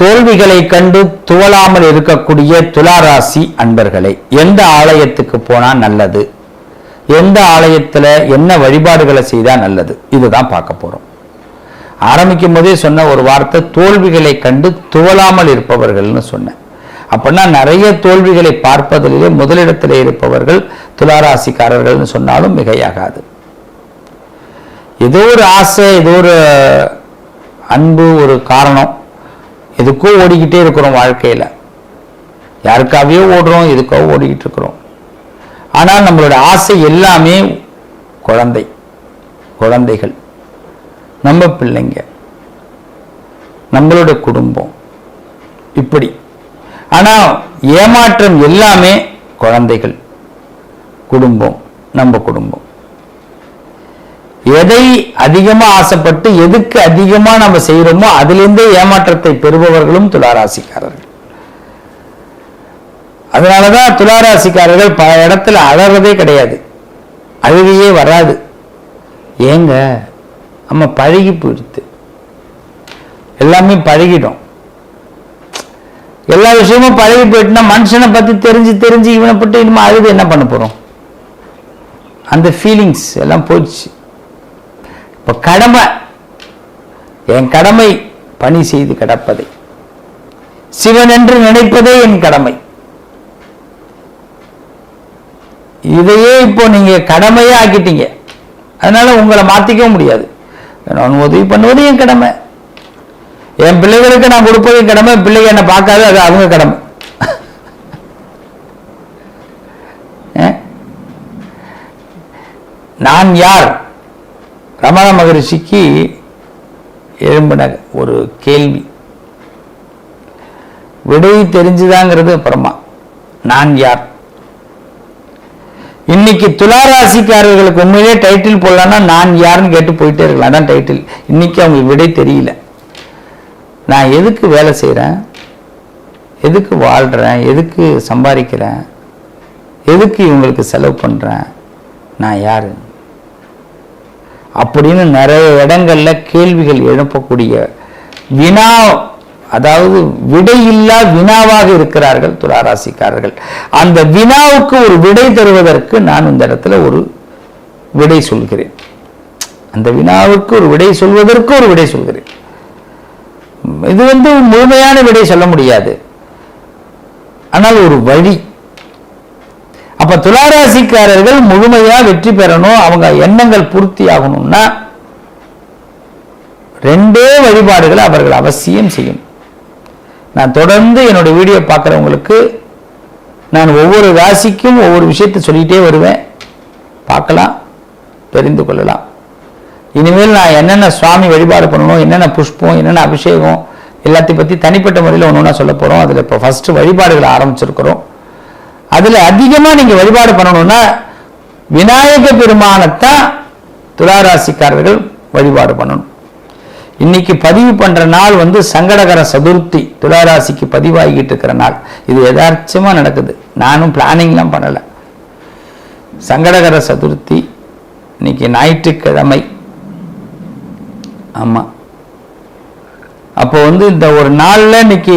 தோல்விகளை கண்டு துவளாமல் இருக்கக்கூடிய துளாராசி அன்பர்களே எந்த ஆலயத்துக்கு போனால் நல்லது? எந்த ஆலயத்துல என்ன வழிபாடுகளை செய்தால் நல்லது? இதுதான் பார்க்க போறோம். ஆரம்பிக்கும் போதே சொன்ன ஒரு வார்த்தை தோல்விகளை கண்டு துவளாமல் இருப்பவர்கள்னு சொன்னேன். அப்படின்னா நிறைய தோல்விகளை பார்ப்பதிலே முதலிடத்திலே இருப்பவர்கள் துளாராசிக்காரர்கள்னு சொன்னாலும் மிகையாகாது. ஏதோ ஒரு ஆசை ஏதோ ஒரு அன்பு ஒரு காரணம் எதுக்கோ ஓடிக்கிட்டே இருக்கிறோம் வாழ்க்கையில். யாருக்காகவே ஓடுறோம் எதுக்கோ ஓடிக்கிட்டு இருக்கிறோம். ஆனால் நம்மளோட ஆசை எல்லாமே குழந்தை குழந்தைகள் நம்ம பிள்ளைங்க நம்மளோட குடும்பம். இப்படி. ஆனால் ஏமாற்றம் எல்லாமே குழந்தைகள் குடும்பம் நம்ம குடும்பம். எதை அதிகமா ஆசைப்பட்டு எதுக்கு அதிகமா நம்ம செய்யறோமோ அதிலிருந்தே ஏமாற்றத்தை பெறுபவர்களும் துளாராசிக்காரர்கள். அதனாலதான் துளாராசிக்காரர்கள் பல இடத்துல அழறதே கிடையாது. அழுகையே வராது. ஏங்க நம்ம பழகி போயிடுது எல்லாமே பழகிடும். எல்லா விஷயமும் பழகி போயிட்டுனா மனுஷனை பத்தி தெரிஞ்சு தெரிஞ்சு இவனை பட்டு இனிமே அழுது என்ன பண்ண போறோம்? அந்த ஃபீலிங்ஸ் எல்லாம் போச்சு. இப்போ கடமை. என் கடமை பணி செய்து கிடப்பதை. சிவன் என்று நினைப்பதே என் கடமை. இதையே இப்போ நீங்க கடமையே ஆக்கிட்டீங்க. அதனால உங்களை மாத்திக்க முடியாது. நான் உதவி பண்ணுவது என் கடமை. என் பிள்ளைகளுக்கு நான் கொடுப்பது என் கடமை. பிள்ளைங்க என்னை பார்க்காது அது அவங்க கடமை. நான் யார்? ரமண மகரிஷிக்கு எழும்பின ஒரு கேள்வி. விடை தெரிஞ்சுதாங்கிறது அப்புறமா நான் யார்? இன்னைக்கு துளாராசிக்காரர்களுக்கு உண்மையிலே டைட்டில் போடலான்னா நான் யாருன்னு கேட்டு போயிட்டே இருக்கலாம். அதான் டைட்டில் இன்னைக்கு அவங்களுக்கு விடை தெரியல. நான் எதுக்கு வேலை செய்கிறேன் எதுக்கு வாழ்கிறேன் எதுக்கு சம்பாதிக்கிறேன்? எதுக்கு இவங்களுக்கு செலவு பண்ணுறேன் நான் யாரு? அப்படின்னு நிறைய இடங்கள்ல கேள்விகள் எழுப்பக்கூடிய வினா அதாவது விடையில்லா வினாவாக இருக்கிறார்கள் துளாராசிக்காரர்கள். அந்த வினாவுக்கு ஒரு விடை தருவதற்கு நான் இந்த இடத்துல ஒரு விடை சொல்கிறேன். அந்த வினாவுக்கு ஒரு விடை சொல்வதற்கு ஒரு விடை சொல்கிறேன். இது வந்து முழுமையான விடை சொல்ல முடியாது. ஆனால் ஒரு வழி அப்ப துளாராசிக்காரர்கள் முழுமையா வெற்றி பெறணும் அவங்க எண்ணங்கள் பூர்த்தி ஆகணும்னா ரெண்டே வழிபாடுகளை அவர்கள் அவசியம் செய்யும் நான் தொடர்ந்து என்னோட வீடியோ பார்க்குறவங்களுக்கு நான் ஒவ்வொரு ராசிக்கும் ஒவ்வொரு விஷயத்தை சொல்லிட்டே வருவேன். பார்க்கலாம் தெரிந்து கொள்ளலாம். இனிமேல் நான் என்னென்ன சுவாமி வழிபாடு பண்ணணும் என்னென்ன புஷ்பம் என்னென்ன அபிஷேகம் எல்லாத்தையும் பற்றி தனிப்பட்ட முறையில் ஒன்று ஒன்றா சொல்ல போகிறோம் அதில் இப்போ ஃபஸ்ட்டு வழிபாடுகளை ஆரம்பிச்சிருக்கிறோம். அதில் அதிகமாக நீங்கள் வழிபாடு பண்ணணும்னா விநாயக பெருமானத்தான் துளாராசிக்காரர்கள் வழிபாடு பண்ணணும். இன்னைக்கு பதிவு பண்ணுற நாள் வந்து சங்கடகர சதுர்த்தி துளாராசிக்கு பதிவாகிட்டு இருக்கிற நாள். இது யதார்த்தமா நடக்குது. நானும் பிளானிங்லாம் பண்ணலை. சங்கடகர சதுர்த்தி இன்னைக்கு ஞாயிற்றுக்கிழமை. ஆமாம் அப்போ வந்து இந்த ஒரு நாளில் இன்னைக்கு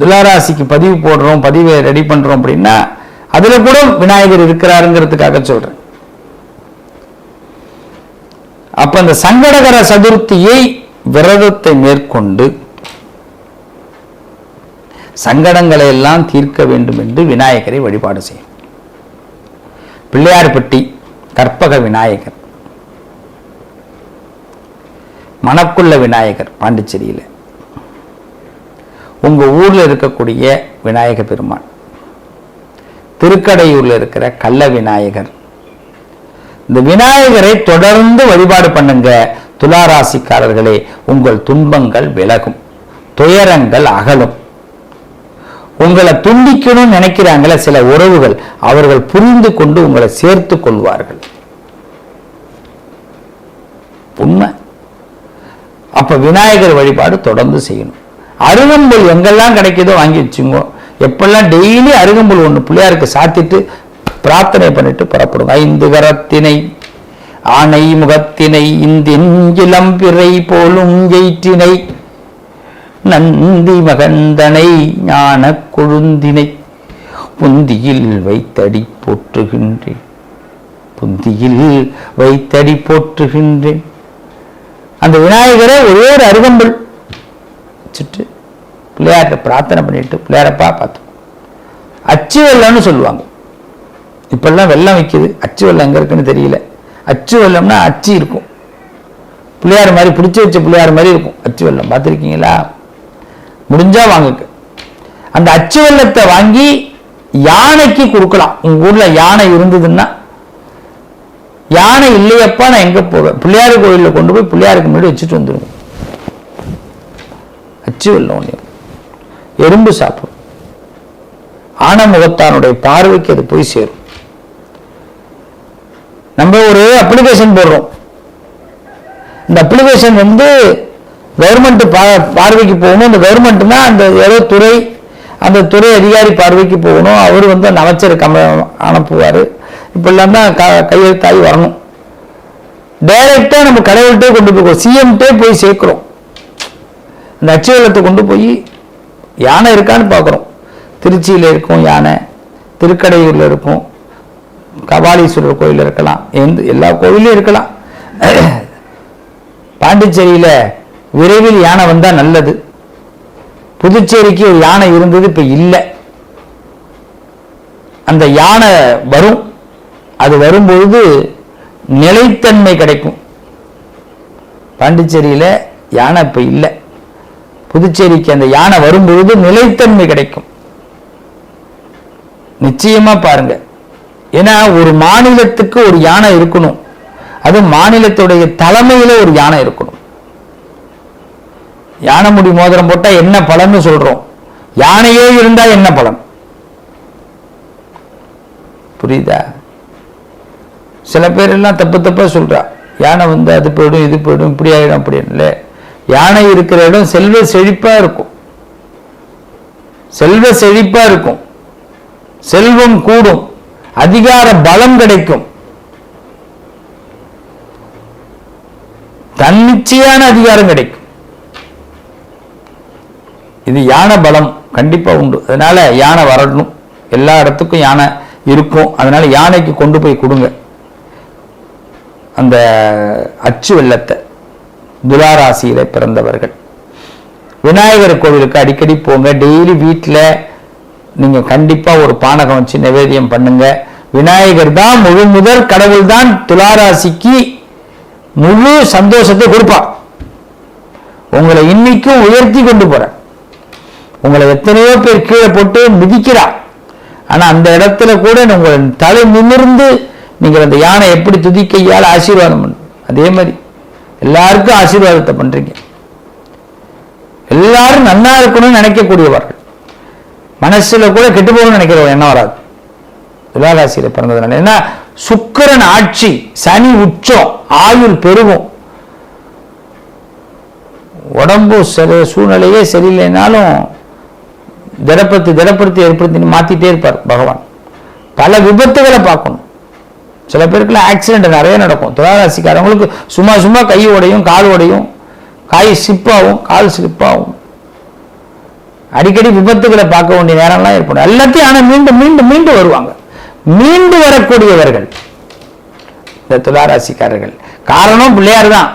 துளாராசிக்கு பதிவு போடுறோம் பதிவை ரெடி பண்றோம் அப்படின்னா அதுல கூட விநாயகர் இருக்கிறாருங்கிறதுக்காக சொல்றேன். அப்ப அந்த சங்கடகர சதுர்த்தியை விரதத்தை மேற்கொண்டு சங்கடங்களை எல்லாம் தீர்க்க வேண்டும் என்று விநாயகரை வழிபாடு செய்யும் பிள்ளையார்பட்டி கற்பக விநாயகர். மணக்குள்ள விநாயகர் பாண்டிச்சேரியில். உங்க ஊர்ல இருக்கக்கூடிய விநாயக பெருமான். திருக்கடையூர்ல இருக்கிற கள்ள விநாயகர். இந்த விநாயகரை தொடர்ந்து வழிபாடு பண்ணுங்க. துளாராசிக்காரர்களே உங்கள் துன்பங்கள் விலகும். துயரங்கள் அகலும். உங்களை துண்டிக்கணும்னு நினைக்கிறாங்கள சில உறவுகள் அவர்கள் புரிந்து கொண்டு உங்களை சேர்த்து கொள்வார்கள். உண்மை. அப்ப விநாயகர் வழிபாடு தொடர்ந்து செய்யணும். அருகம்புல் எங்கெல்லாம் கிடைக்குதோ வாங்கி வச்சுங்கோ. எப்பெல்லாம் டெய்லி அருகம்புல் ஒன்று பிள்ளையாருக்கு சாத்திட்டு பிரார்த்தனை பண்ணிட்டு புறப்படும் ஐந்து கரத்தினை ஆனை முகத்தினை இந்தின் பிறை போலும் எயிற்றினை நந்தி மகந்தனை ஞான கொழுந்தினை புந்தியில் வைத்தடி போற்றுகின்றேன். புந்தியில் வைத்தடி போற்றுகின்றேன். அந்த விநாயகரை ஒரே ஒரு அருகம்புல். வச்சுட்டு பிள்ளையார்கிட்ட பிரார்த்தனை பண்ணிட்டு பிள்ளையாரப்பா பார்த்து. அச்சு வெள்ளம்னு சொல்லுவாங்க. இப்பெல்லாம் வெள்ளம் வைக்குது. அச்சு வெள்ளம் எங்க இருக்குன்னு தெரியல. அச்சு வெள்ளம்னா அச்சு இருக்கும். பிள்ளையார் மாதிரி பிடிச்சி வச்ச பிள்ளையார் மாதிரி இருக்கும். அச்சு வெள்ளம். பார்த்துருக்கீங்களா? முடிஞ்சா வாங்குங்க. அந்த அச்சு வெள்ளத்தை வாங்கி யானைக்கு கொடுக்கலாம் உங்க ஊர்ல யானை இருந்ததுன்னா யானை இல்லையப்பா நான் எங்க போவேன்? பிள்ளையார் கோயிலில் கொண்டு போய் பிள்ளையாருக்கு முன்னாடி வச்சுட்டு வந்துடுவோம் அச்சு வெள்ளம் எறும்பு சாப்பிடும். ஆன முகத்தானுடைய பார்வைக்கு அது போய் சேரும். நம்ம ஒரு அப்ளிகேஷன் போடுறோம். இந்த அப்ளிகேஷன் வந்து கவர்மெண்ட் பார்வைக்கு போகணும். இந்த கவர்மெண்ட்னா அந்த ஏதோ துறை அந்த துறை அதிகாரி பார்வைக்கு போகணும். அவர் வந்து அந்த அமைச்சர் கம அனுப்புவார். இப்படிலாம் தான் க கையெழுத்தாகி வரணும். டைரக்டாக நம்ம கடவுள்கிட்டே கொண்டு போய் சிஎம்கிட்டே போய் சேர்க்குறோம். அந்த அச்சுவலத்தை கொண்டு போய் யானை இருக்கான்னு பார்க்குறோம். திருச்சியில் இருக்கும் யானை திருக்கடையூரில் இருக்கும் கபாலீஸ்வரர் கோயில் இருக்கலாம் எந்த எல்லா கோயிலும் இருக்கலாம். பாண்டிச்சேரியில் விரைவில் யானை வந்தால் நல்லது. புதுச்சேரிக்கு ஒரு யானை இருந்தது இப்போ இல்லை. அந்த யானை வரும். அது வரும்பொழுது நிலைத்தன்மை கிடைக்கும். பாண்டிச்சேரியில் யானை இப்போ இல்லை. புதுச்சேரிக்கு அந்த யானை வரும்பொழுது நிலைத்தன்மை கிடைக்கும். நிச்சயமா பாருங்க. ஏன்னா ஒரு மாநிலத்துக்கு ஒரு யானை இருக்கணும். அது மாநிலத்துடைய தலைமையில ஒரு யானை இருக்கணும். யானை முடி மோதிரம் போட்டா என்ன பலன்னு சொல்றோம். யானையே இருந்தா என்ன பலன்? புரியுதா? சில பேர் எல்லாம் தப்பு தப்பா சொல்றா. யானை வந்து அது போயிடும் இது போயிடும் இப்படி ஆயிடும் அப்படின்னு யானை இருக்கிற இடம் செல்வ செழிப்பா இருக்கும். செல்வ செழிப்பா இருக்கும். செல்வம் கூடும். அதிகார பலம் கிடைக்கும். தன்னிச்சையான அதிகாரம் கிடைக்கும். இது யானை பலம் கண்டிப்பா உண்டு. அதனால யானை வரணும். எல்லா இடத்துக்கும் யானை இருக்கும். அதனால யானைக்கு கொண்டு போய் கொடுங்க. அந்த அச்சு வெள்ளத்தை. துலாராசியில பிறந்தவர்கள். விநாயகர் கோவிலுக்கு அடிக்கடி போங்க. டெய்லி வீட்டில் நீங்க கண்டிப்பா ஒரு பானகம் வச்சு நிவேதியம் பண்ணுங்க. விநாயகர் தான் முழு முதல் கடவுள் தான் துளாராசிக்கு முழு சந்தோஷத்தை கொடுப்பார். உங்களை இன்னைக்கும் உயர்த்தி கொண்டு போற உங்களை எத்தனையோ பேர் கீழே போட்டு மிதிக்கிறா ஆனா அந்த இடத்துல கூட உங்களை தலை நிமிர்ந்து நீங்கள் அந்த யானை எப்படி துதிக்கையால் ஆசீர்வாதம் பண்ணும் அதே மாதிரி எல்லாருக்கும் ஆசீர்வாதத்தை பண்றீங்க. எல்லாரும் நன்னா இருக்கணும்னு நினைக்கக்கூடியவர்கள். மனசுல கூட கெட்டு போகணும்னு நினைக்கிறவங்க என்ன வராது. துலாராசியில பிறந்ததுனால. ஏன்னா சுக்கிரன் ஆட்சி சனி உச்சம் ஆயுள் பெருகும். உடம்பு சில சூழ்நிலையே சரியில்லைனாலும் திடப்படுத்தி திடப்படுத்தி ஏற்படுத்தி மாத்திட்டே இருப்பார் பகவான். பல விபத்துகளை பார்க்கணும். சில பேருக்குலாம் ஆக்சிடென்ட் நிறைய நடக்கும். துளாராசிக்காரவங்களுக்கு சும்மா சும்மா கை உடையும் கால் உடையும். காய் ஸ்லிப்பாகும் கால் ஸ்லிப்பாகும் அடிக்கடி விபத்துகளை பார்க்க வேண்டிய நேரம்லாம் ஏற்படும். எல்லாத்தையும் ஆனால் மீண்டும் மீண்டும் மீண்டும் வருவாங்க. மீண்டு வரக்கூடியவர்கள் இந்த துளாராசிக்காரர்கள் காரணம் பிள்ளையார் தான்.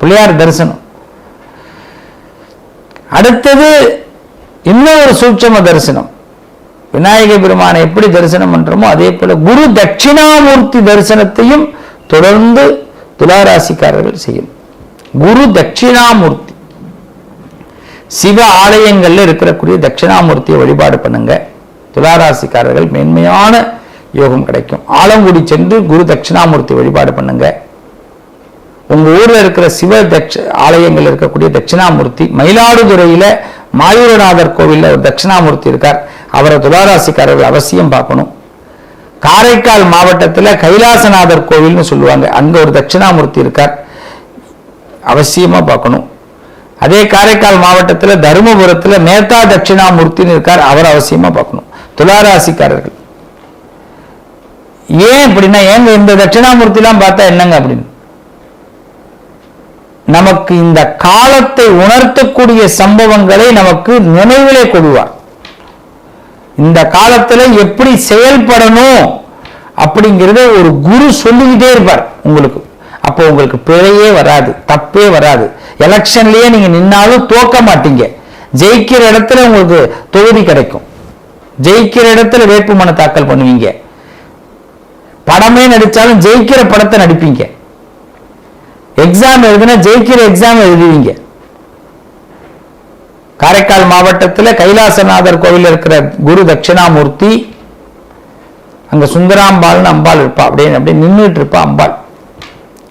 பிள்ளையார் தரிசனம். அடுத்தது இன்னும் ஒரு சூட்சம தரிசனம். விநாயக பெருமானை எப்படி தரிசனம் பண்றோமோ அதே போல குரு தட்சிணாமூர்த்தி தரிசனத்தையும் தொடர்ந்து துளாராசிக்காரர்கள் செய்யும். குரு தட்சிணாமூர்த்தி. சிவ ஆலயங்கள்ல இருக்கக்கூடிய தட்சிணாமூர்த்தியை வழிபாடு பண்ணுங்க. துளாராசிக்காரர்கள் மேன்மையான யோகம் கிடைக்கும். ஆலங்குடி சென்று குரு தட்சிணாமூர்த்தி வழிபாடு பண்ணுங்க. உங்க ஊர்ல இருக்கிற சிவ தட்ச ஆலயங்கள் இருக்கக்கூடிய தட்சிணாமூர்த்தி மயிலாடுதுறையில மாயூரநாதர் கோவிலில் ஒரு தட்சிணாமூர்த்தி இருக்கார். அவரை துளாராசிக்காரர்கள் அவசியம் பார்க்கணும். காரைக்கால் மாவட்டத்துல கைலாசநாதர் கோவில்னு சொல்லுவாங்க. அங்க ஒரு தட்சிணாமூர்த்தி இருக்கார். அவசியமா பார்க்கணும். அதே காரைக்கால் மாவட்டத்துல தருமபுரத்துல மேத்தா தட்சிணாமூர்த்தின்னு இருக்கார். அவர் அவசியமா பார்க்கணும். துளாராசிக்காரர்கள். ஏன் அப்படின்னா ஏங்க இந்த தட்சிணாமூர்த்திலாம் பார்த்தா என்னங்க அப்படின்னு? நமக்கு இந்த காலத்தை உணர்த்தக்கூடிய சம்பவங்களை நமக்கு நினைவிலே கொள்வார். இந்த காலத்துல எப்படி செயல்படணும் அப்படிங்கிறத ஒரு குரு சொல்லிக்கிட்டே இருப்பார் உங்களுக்கு. அப்போ உங்களுக்கு பிழையே வராது தப்பே வராது. எலெக்ஷன்லயே நீங்க நின்னாலும் தோக்க மாட்டீங்க. ஜெயிக்கிற இடத்துல உங்களுக்கு தொகுதி கிடைக்கும். ஜெயிக்கிற இடத்துல வேட்புமனு தாக்கல் பண்ணுவீங்க. படமே நடிச்சாலும் ஜெயிக்கிற படத்தை நடிப்பீங்க. எக்ஸாம் எழுதுனா ஜெயிக்கிற எக்ஸாம் எழுதுவீங்க. காரைக்கால் மாவட்டத்தில் கைலாசநாதர் கோவில் இருக்கிற குரு தட்சிணாமூர்த்தி அங்க சுந்தராம்பாள்னு அம்பாள் இருப்பா. அப்படியே அப்படியே நின்றுட்டு இருப்பா அம்பாள்.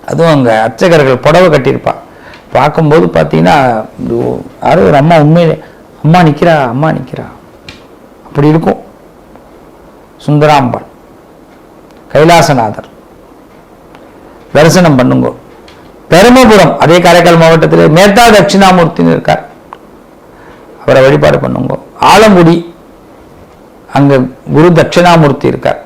அதுவும் அங்க அர்ச்சகர்கள் புடவை கட்டியிருப்பா. பார்க்கும்போது பார்த்தீங்கன்னா யாரோ ஒரு அம்மா உண்மையிலே அம்மா நிற்கிறா அம்மா நிற்கிறா அப்படி இருக்கும். சுந்தராம்பாள் கைலாசநாதர். தரிசனம் பண்ணுங்க. பெருமபுரம் அதே காரைக்கால் மாவட்டத்தில் மேத்தா தட்சிணாமூர்த்தின்னு இருக்கார். அவரை வழிபாடு பண்ணுங்க. ஆலங்குடி அங்கே குரு தட்சிணாமூர்த்தி இருக்கார்.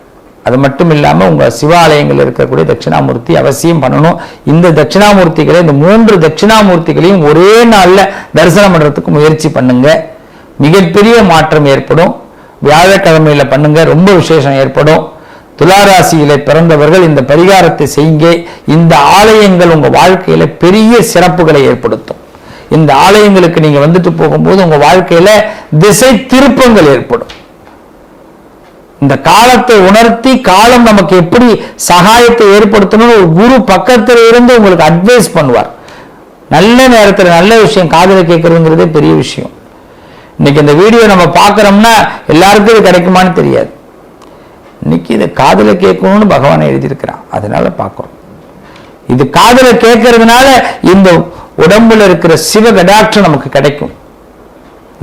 அது மட்டும் இல்லாமல் உங்கள் சிவாலயங்கள் இருக்கக்கூடிய தட்சிணாமூர்த்தி அவசியம் பண்ணணும். இந்த தட்சிணாமூர்த்திகளை இந்த மூன்று தட்சிணாமூர்த்திகளையும் ஒரே நாளில் தரிசனம் பண்ணுறதுக்கு முயற்சி பண்ணுங்க. மிகப்பெரிய மாற்றம் ஏற்படும். வியாழக்கிழமையில் பண்ணுங்க. ரொம்ப விசேஷம் ஏற்படும். துளாராசியில பிறந்தவர்கள் இந்த பரிகாரத்தை செய்யுங்க. இந்த ஆலயங்கள் உங்க வாழ்க்கையில பெரிய சிறப்புகளை ஏற்படுத்தும். இந்த ஆலயங்களுக்கு நீங்க வந்துட்டு போகும்போது உங்க வாழ்க்கையில திசை திருப்பங்கள் ஏற்படும். இந்த காலத்தை உணர்த்தி காலம் நமக்கு எப்படி சகாயத்தை ஏற்படுத்தணும்னு ஒரு குரு பக்கத்துல இருந்து உங்களுக்கு அட்வைஸ் பண்ணுவார். நல்ல நேரத்தில் நல்ல விஷயம் காதலை கேட்கறதுங்கிறதே பெரிய விஷயம். இன்னைக்கு இந்த வீடியோ நம்ம பார்க்குறோம்னா எல்லாருக்கும் இது கிடைக்குமான்னு தெரியாது. காதுல கேட்கணும்னு பகவான் எழுதியிருக்கிறான். அதனால பார்க்குறோம். இது காதில் கேட்கறதுனால இந்த உடம்புல இருக்கிற சிவ கடாட்சம் நமக்கு கிடைக்கும்.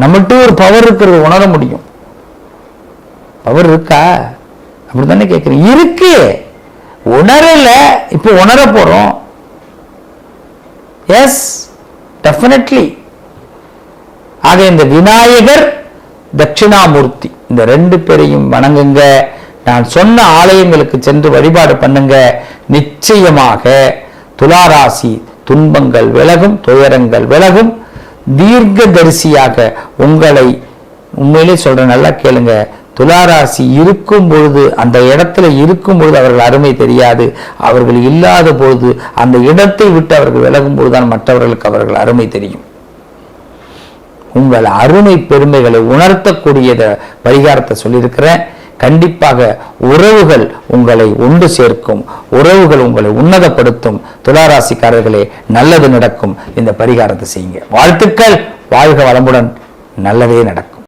நம்மகிட்ட ஒரு பவர் இருக்கிறது உணர முடியும். பவர் இருக்கா? அப்படித்தானே கேட்கிறேன். இருக்கு. உணரல இப்போ உணர போறோம். எஸ் டெஃபினெட்லி ஆக இந்த விநாயகர் தட்சிணாமூர்த்தி இந்த ரெண்டு பேரையும் வணங்குங்க. நான் சொன்ன ஆலயங்களுக்கு சென்று வழிபாடு பண்ணுங்க. நிச்சயமாக துளாராசி துன்பங்கள் விலகும் துயரங்கள் விலகும். தீர்க்கதரிசியாக உங்களை உண்மையிலே சொல்ற நல்லா கேளுங்க. துளாராசி இருக்கும் பொழுது அந்த இடத்துல இருக்கும் பொழுது அவர்கள் அருமை தெரியாது. அவர்கள் இல்லாத பொழுது அந்த இடத்தை விட்டு அவர்கள் விலகும் பொழுதுதான் மற்றவர்களுக்கு அவர்கள் அருமை தெரியும். உங்கள் அருமை பெருமைகளை உணர்த்தக்கூடிய பரிகாரத்தை சொல்லியிருக்கிறேன். கண்டிப்பாக உறவுகள் உங்களை ஒன்று சேர்க்கும் உறவுகள் உங்களை உன்னதப்படுத்தும். துளாராசிக்காரர்களே நல்லது நடக்கும். இந்த பரிகாரத்தை செய்யுங்க. வாழ்த்துக்கள். வாழ்க வளமுடன். நல்லதே நடக்கும்.